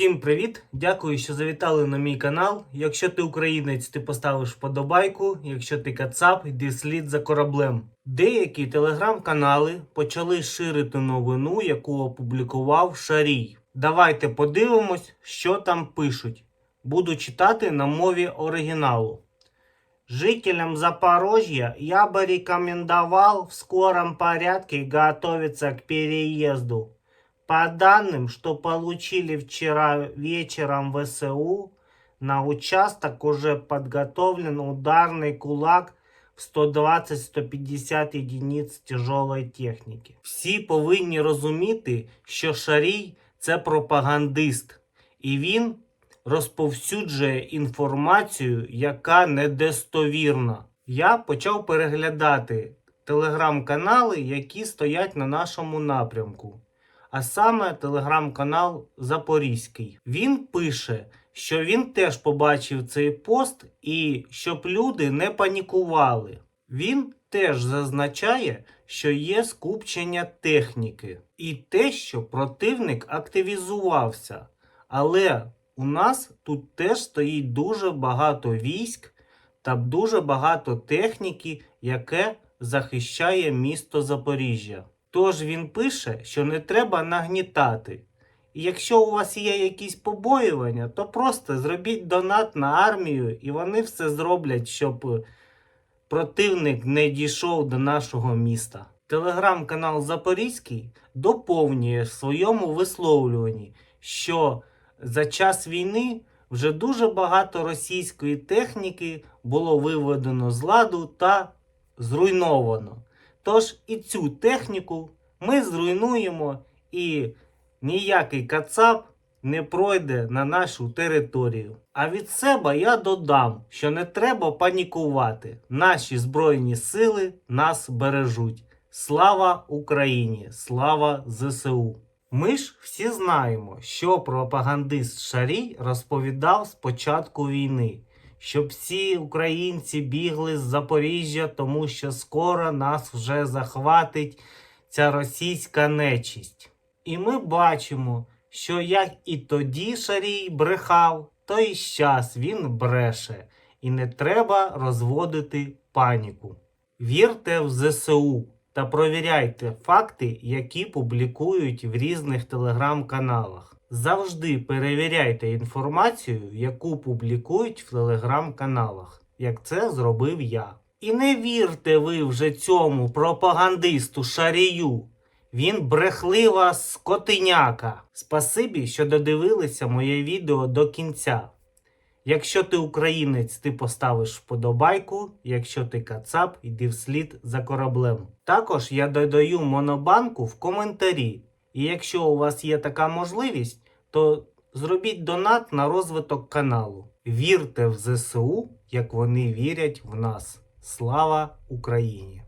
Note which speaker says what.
Speaker 1: Всім привіт! Дякую, що завітали на мій канал. Якщо ти українець, ти поставиш вподобайку. Якщо ти кацап, йди слід за кораблем. Деякі телеграм-канали почали ширити новину, яку опублікував Шарій. Давайте подивимось, що там пишуть. Буду читати на мові оригіналу. Жителям Запорожья я бы рекомендовал в скором порядке готовиться к переезду. По данным, что получили вчера вечером в ВСУ, на участок уже подготовлен ударный кулак в 120-150 единиць тяжелої техніки. Всі повинні розуміти, що Шарій це пропагандист, і він розповсюджує інформацію, яка недостовірна. Я почав переглядати телеграм-канали, які стоять на нашому напрямку. А саме телеграм-канал Запорізький. Він пише, що він теж побачив цей пост і щоб люди не панікували. Він теж зазначає, що є скупчення техніки і те, що противник активізувався. Але у нас тут теж стоїть дуже багато військ та дуже багато техніки, яке захищає місто Запоріжжя. Тож він пише, що не треба нагнітати. І якщо у вас є якісь побоювання, то просто зробіть донат на армію, і вони все зроблять, щоб противник не дійшов до нашого міста. Телеграм-канал Запорізький доповнює в своєму висловлюванні, що за час війни вже дуже багато російської техніки було виведено з ладу та зруйновано. Тож і цю техніку ми зруйнуємо, і ніякий кацап не пройде на нашу територію. А від себе я додам, що не треба панікувати. Наші Збройні сили нас бережуть. Слава Україні! Слава ЗСУ! Ми ж всі знаємо, що пропагандист Шарій розповідав з початку війни, щоб всі українці бігли з Запоріжжя, тому що скоро нас вже захватить ця російська нечисть. І ми бачимо, що як і тоді Шарій брехав, то і зараз він бреше, і не треба розводити паніку. Вірте в ЗСУ та провіряйте факти, які публікують в різних телеграм-каналах. Завжди перевіряйте інформацію, яку публікують в телеграм-каналах, як це зробив я. І не вірте ви вже цьому пропагандисту Шарію. Він брехлива скотиняка. Спасибі, що додивилися моє відео до кінця. Якщо ти українець, ти поставиш вподобайку. Якщо ти кацап, йди вслід за кораблем. Також я додаю монобанку в коментарі. І якщо у вас є така можливість, то зробіть донат на розвиток каналу. Вірте в ЗСУ, як вони вірять в нас. Слава Україні!